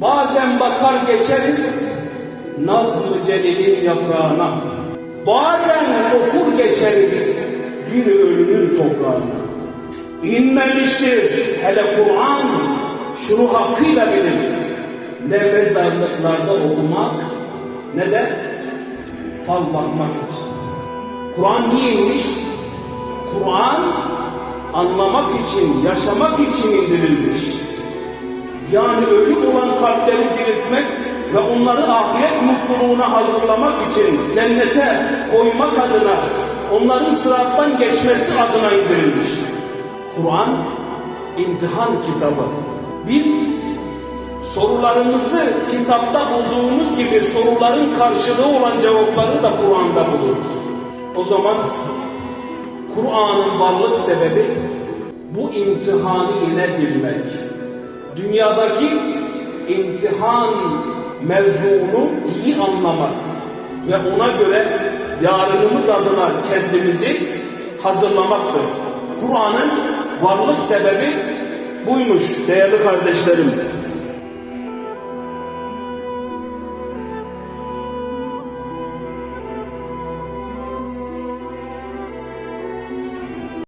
Bazen bakar geçeriz Nazlı Celil'in yaprağına. Bazen okur geçeriz bir ölünün toprağına. İnmemiştir hele Kur'an şunu hakkıyla bilin. Ne mezarlıklarda okumak ne de fal bakmak için. Kur'an niye inmiş? Kur'an anlamak için, yaşamak için indirilmiş. Yani ölü olan kalpleri diriltmek ve onları ahiret mutluluğuna hazırlamak için cennete koymak adına, onların sırattan geçmesi adına indirilmiş. Kur'an imtihan kitabı. Biz sorularımızı kitapta bulduğumuz gibi soruların karşılığı olan cevapları da Kur'an'da buluruz. O zaman Kur'an'ın varlık sebebi bu imtihanı yenebilmek. Dünyadaki imtihan mevzunu iyi anlamak ve ona göre yarınımız adına kendimizi hazırlamaktır. Kur'an'ın varlık sebebi buymuş değerli kardeşlerim.